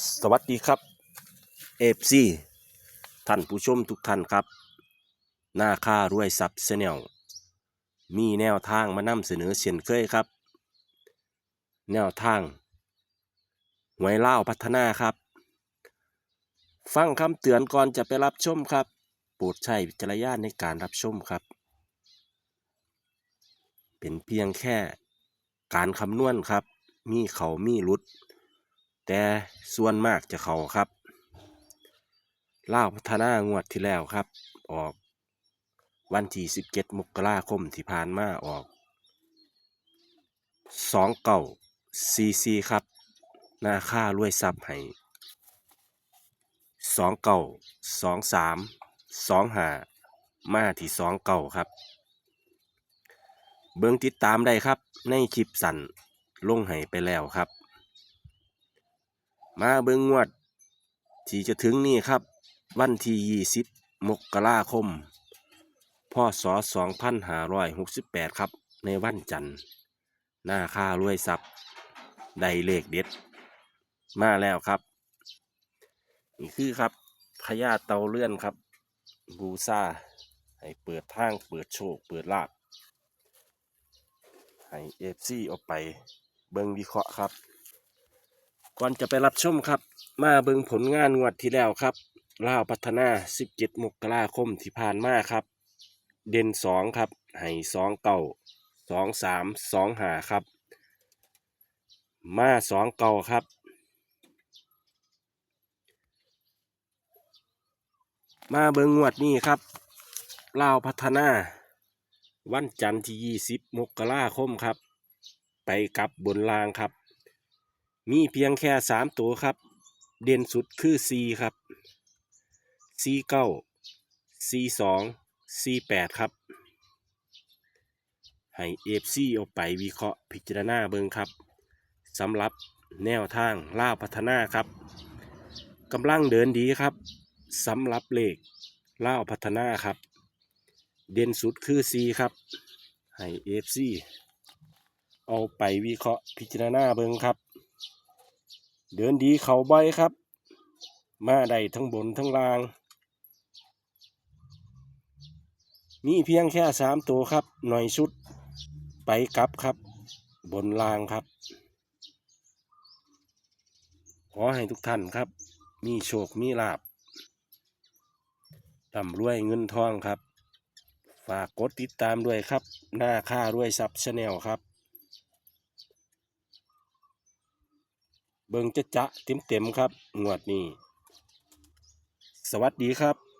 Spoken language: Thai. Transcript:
สวัสดีครับเอฟซีท่านผู้ชมทุกท่านครับ หน้าค่ารวยซับเซนลมีแนวทางมานำเสนอเช่นเคยครับ แนวทางหวยเล่าพัฒนาครับ ฟังคำเตือนก่อนจะไปรับชมครับ โปรดใช้วิจารณญาณในการรับชมครับ เป็นเพียงแค่การคำนวณครับ มีเขามีหลุด แต่ส่วนมากจะเขาครับล่าวพัฒนางวดที่แล้วครับ ออกวันที่17มกราคมที่ผ่านมาออก2เก่าซีซีครับหน้าค่ารวยซับให้2เก่า2 3 2หามาที่2เก่าครับ เบิ่งติดตามได้ครับ ในคลิปสั่นลงให้ไปแล้วครับ มาเบิ่งงวด ที่จะถึงนี่ครับ วันที่ 20 มกราคม พศ 2568 ครับ ในวันจันทร์ หน้าค่ารวยทรัพย์ได้เลขเด็ด มาแล้วครับ นี่คือครับพญาเตาเลื่อนครับ บูซาให้เปิดทาง เปิดโชค เปิดลาบให้เอฟซีออกไปเบิ่งวิเคราะห์ครับ ก่อนจะไปรับชมครับ มาเบิ่งผลงานงวดที่แล้วครับลาวพัฒนา 17 มกราคมที่ผ่านมาครับ เด่น 2 ครับให้2เก่า2 3 2หาครับ มา 2 เก่าครับ มาเบิ่งงวดนี้ครับลาวพัฒนา วันจันทร์ที่ 20 มกราคมครับ ไปกลับบนรางครับ มีเพียงแค่สามตัวครับ เด่นสุดคือ C ครับ C เก้า C สอง C แปดครับ ให้เอฟซีเอาไปวิเคราะห์พิจารณาเบิงครับสำหรับแนวทางล่าพัฒนาครับกำลังเดินดีครับสำหรับเลขล่าพัฒนาครับ เด่นสุดคือ C ครับให้เอฟซีเอาไปวิเคราะห์พิจารณาเบิงครับ เดินดีเขาใบครับ มาได้ทั้งบนทั้งล่าง มีเพียงแค่สามตัวครับ หน่อยชุด ไปกลับครับ บนล่างครับ ขอให้ทุกท่านครับ มีโชค มีลาบร่ำรวยเงินทองครับ ฝากกดติดตามด้วยครับ หน้าค่ารวยซับชาแนลครับ เบิ่งจะจะเต็มเต็มครับ งวดนี้ สวัสดีครับ